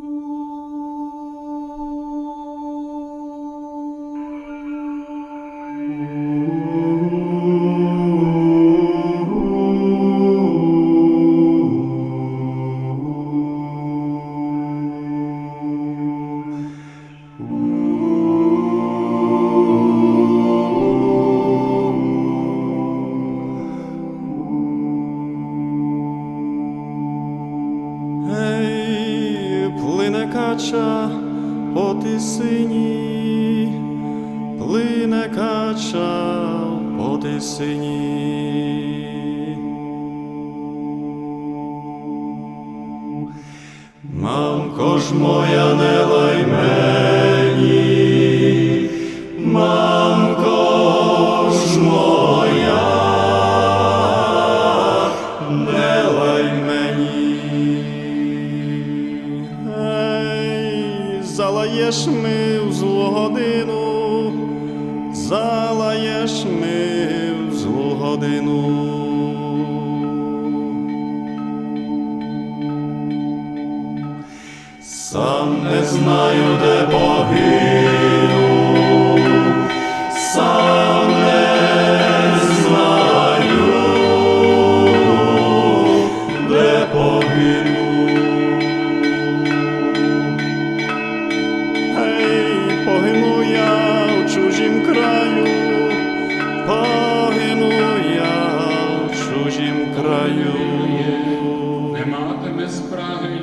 Ей, кача по тисині. Мамко ж моя, не лай мені, мамко ж моя, не лай мені. Ей, залаєш годину. Сам не знаю, де погину, сам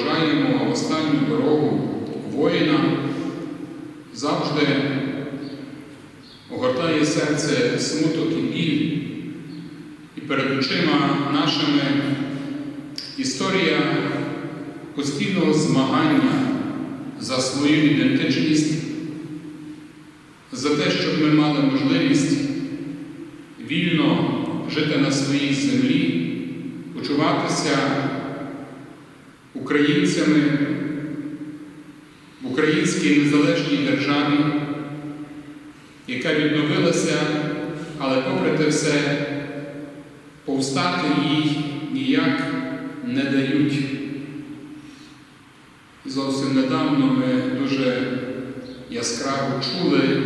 проважаємо останню дорогу воїна, завжди огортає серце смуток і біль, і перед очима нашими історія постійного змагання за свою ідентичність, за те, щоб ми мали можливість вільно жити на своїй землі, почуватися українцями в українській незалежній державі яка відновилася, але попри те все, повстати їй ніяк не дають. Зовсім недавно ми дуже яскраво чули,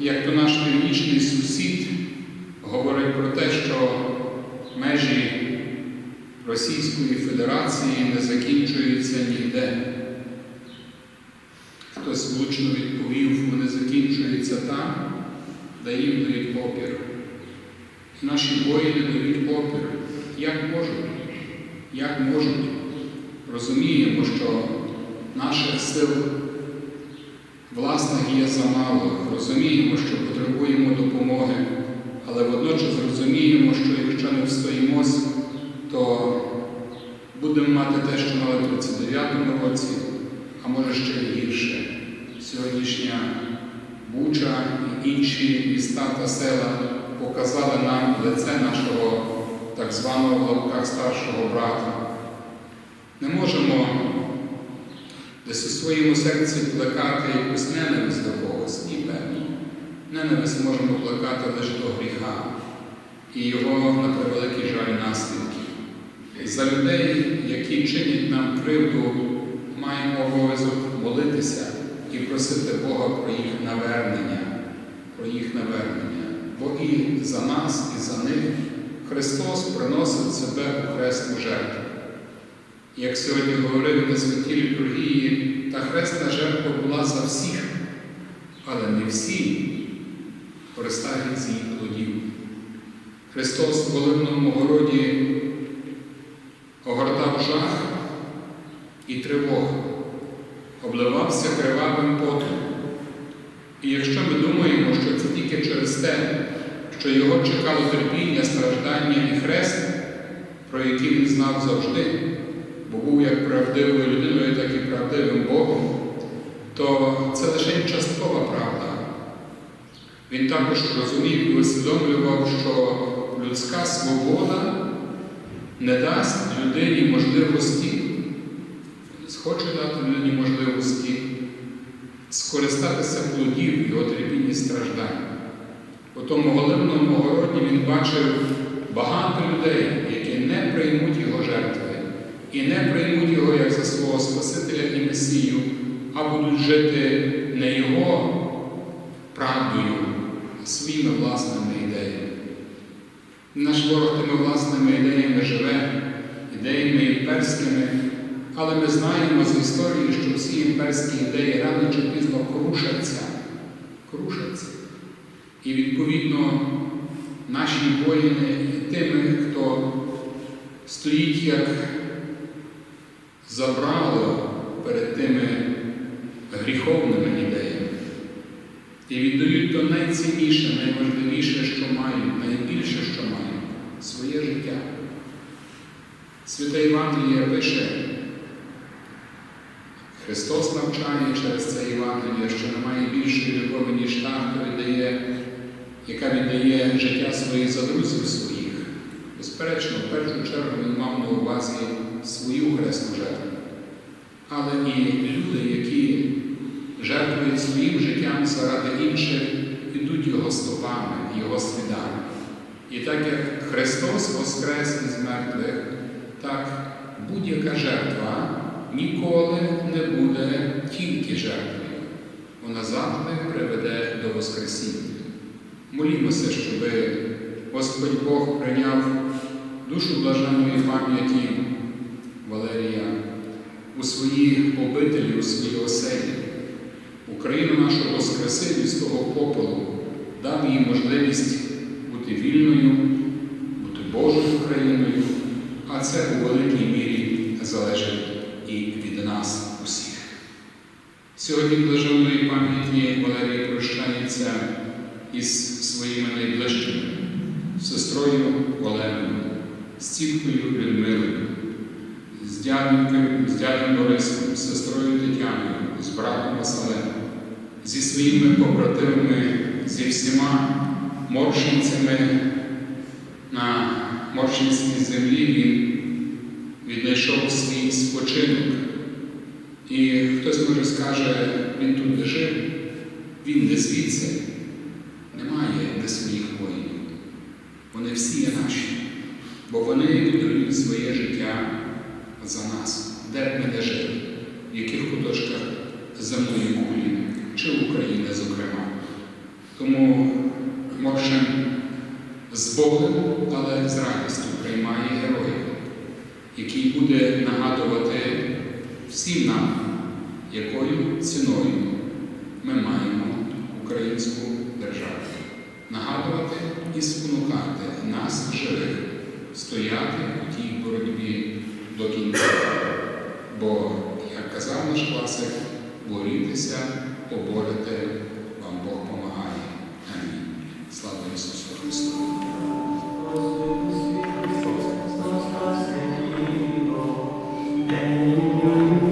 як то наш північний сусід говорить про те, що межі Російської Федерації не закінчуються ніде. Хтось влучно відповів, вони закінчуються там, де їм дають опір. Наші воїни дають опір. Як можуть? Як можуть? Розуміємо, що наших сил власних є замало. Розуміємо, що потребуємо допомоги, але водночас розуміємо, що якщо не встоїмось, то будемо мати те, що мали в 39-му році, а може ще гірше. Сьогоднішня Буча, і інші міста та села показали нам лице нашого так званого в лапках старшого брата. Не можемо десь у своєму серці плекати якусь ненависть до когось, ні певно. Ненависть можемо плекати лише до гріха і його, на превеликий жаль, наслідки. За людей, які чинять нам кривду, маємо обов'язок молитися і просити Бога про їх навернення, про їх навернення. Бо і за нас, і за них Христос приносить себе у хресну жертву. Як сьогодні говорили на святій літургії, та хресна жертва була за всіх, але не всі користають з її плодів. Христос в Оливному городі жах і тривогу, обливався кривавим потом. І якщо ми думаємо, що це тільки через те, що його чекало терпіння, страждання і хрест, про який він знав завжди, бо був як правдивою людиною, так і правдивим Богом, то це лише часткова правда. Він також розумів і усвідомлював, що людська свобода не дасть людині можливості, схоче дати людині можливості скористатися плодів його терпіння і страждань. У тому голимному городі він бачив багато людей, які не приймуть його жертви і не приймуть його як за свого Спасителя і Месію, а будуть жити не його правдою, а своїми власними ідеями. Наш ворог тими власними ідеями живе, ідеями імперськими, але ми знаємо з історії, що всі імперські ідеї рано чи пізно крушаться, крушаться. І відповідно наші воїни і тими, хто стоїть як забрало перед тими гріховними ідеями і віддають то найцінніше, найважливіше, що мають, найбільше, що мають своє життя. Святе Євангеліє пише, Христос навчає через це Євангеліє, що немає більшої любові, ніж та, хто віддає, яка віддає життя своїх за друзів своїх. Безперечно, в першу чергу він мав на увазі свою хресну жертву. Але і люди, які жертвують своїм життям заради інших, ідуть його стопами, його слідами. І так як Христос воскрес із мертвих, так будь-яка жертва ніколи не буде тільки жертвою. Вона завжди приведе до Воскресіння. Молімося, щоб Господь Бог прийняв душу блаженної пам'яті Валерія у своїй обителі, у своїй оселі. Україну нашу воскресив із попелу, дав їй можливість бути вільною, бути Божою Україною, а це у великій мірі залежить і від нас усіх. Сьогодні блаженної пам'яті Валерій прощається із своїми найближчими, сестрою Оленою, з тіткою Людмилою, з дядьком, з дядьком Борисом, сестрою Тетяною, з братом Василем, зі своїми побратимами, зі всіма морщинцями на морщинській землі він віднайшов свій спочинок. І хтось може скаже, він тут не жив, він не звідси, немає де своїх воїнів. Вони всі є наші, бо вони віддають своє життя за нас, де б ми не жили, в яких куточках земної кулі, чи України, зокрема. Тому Моршин з Богом, але з радістю приймає героїв, який буде нагадувати всім нам, якою ціною ми маємо українську державу. Нагадувати і спонукати нас, живих, стояти у тій боротьбі до кінця. Бо, як казав наш класик, борітеся, поборете, вам Бог помагає. Амінь. Слава Ісусу Христу! кача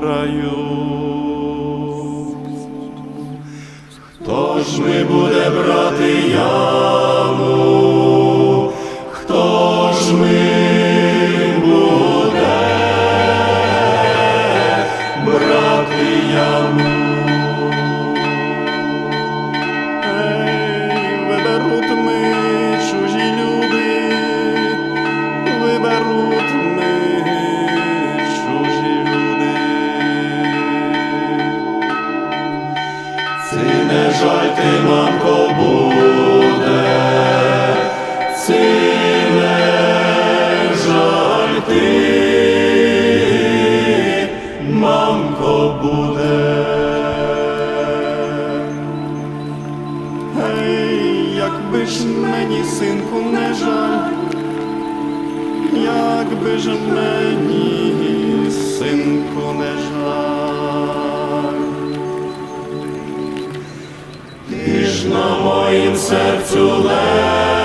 краю. Ж ми буде брати яму? На моїм серцю лежав,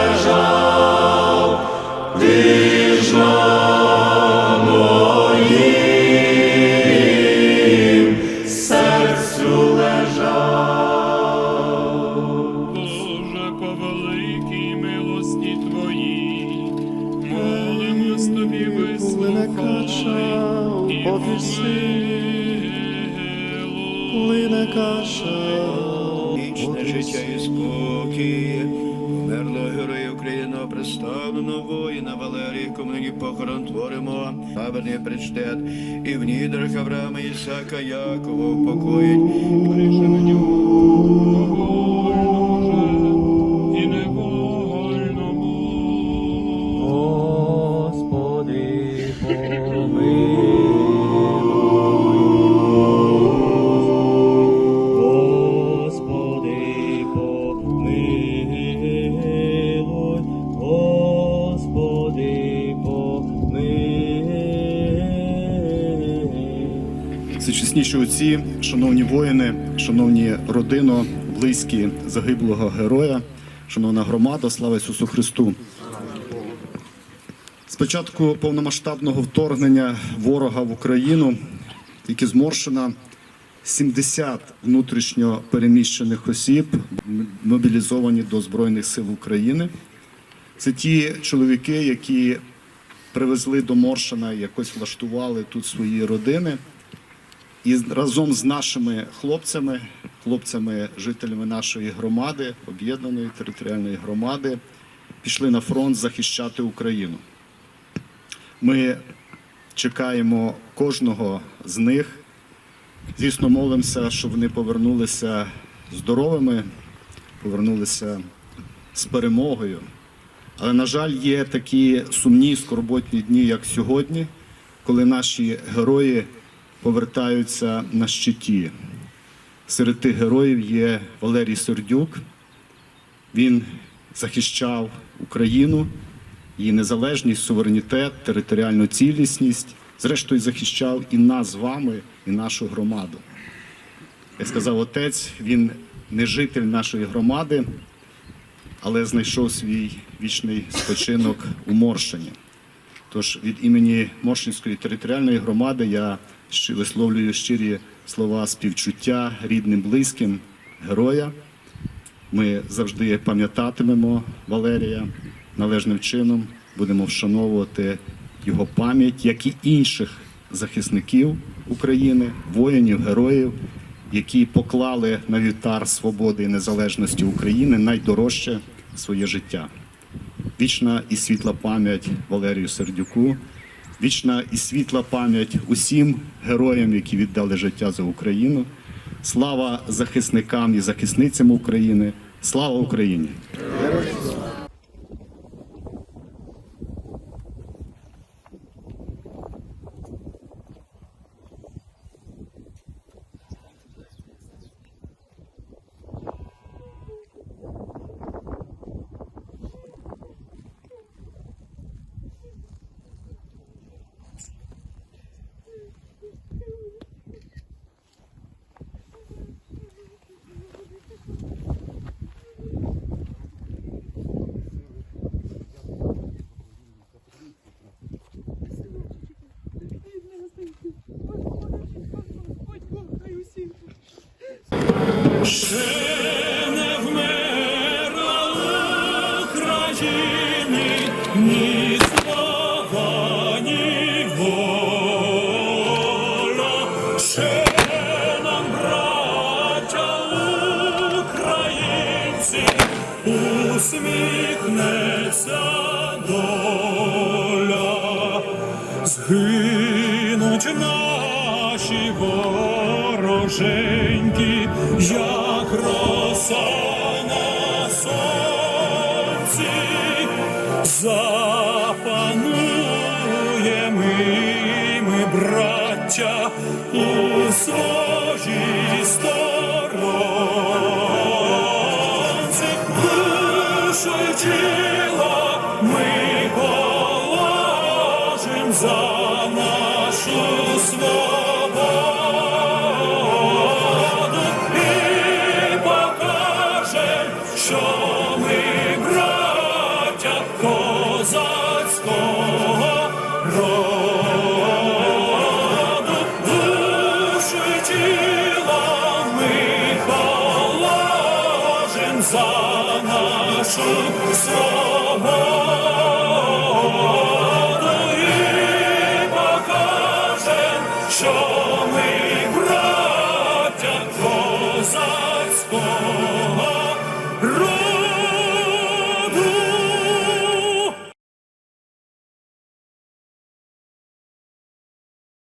України, представлено воїна Валерії, кому нині похорон творимо, праведний причтет, і в нідрах Авраама Ісака Якова упокоїть. Прийшли мені помилуй. Всечесніші отці, шановні воїни, шановні родино, близькі загиблого героя, шановна громада, слава Ісусу Христу. З початку повномасштабного вторгнення ворога в Україну тільки зморшена 70 внутрішньо переміщених осіб, мобілізовані до Збройних сил України. Це ті чоловіки, які привезли до Моршина, якось влаштували тут свої родини. І разом з нашими хлопцями, хлопцями, жителями нашої громади, об'єднаної територіальної громади, пішли на фронт захищати Україну. Ми чекаємо кожного з них. Звісно, молимося, щоб вони повернулися здоровими, повернулися з перемогою. Але, на жаль, є такі сумні скорботні дні, як сьогодні, коли наші герої повертаються на щиті. Серед тих героїв є Валерій Сердюк. Він захищав Україну, її незалежність, суверенітет, територіальну цілісність. Зрештою, захищав і нас з вами, і нашу громаду. Як сказав отець, він не житель нашої громади, але знайшов свій вічний спочинок у Моршині. Тож від імені Моршинської територіальної громади я висловлюю щирі слова співчуття рідним, близьким героя. Ми завжди пам'ятатимемо Валерія належним чином, будемо вшановувати його пам'ять, як і інших захисників України, воїнів, героїв, які поклали на вівтар свободи і незалежності України найдорожче своє життя. Вічна і світла пам'ять Валерію Сердюку, вічна і світла пам'ять усім героям, які віддали життя за Україну. Слава захисникам і захисницям України. Слава Україні! Не запануємо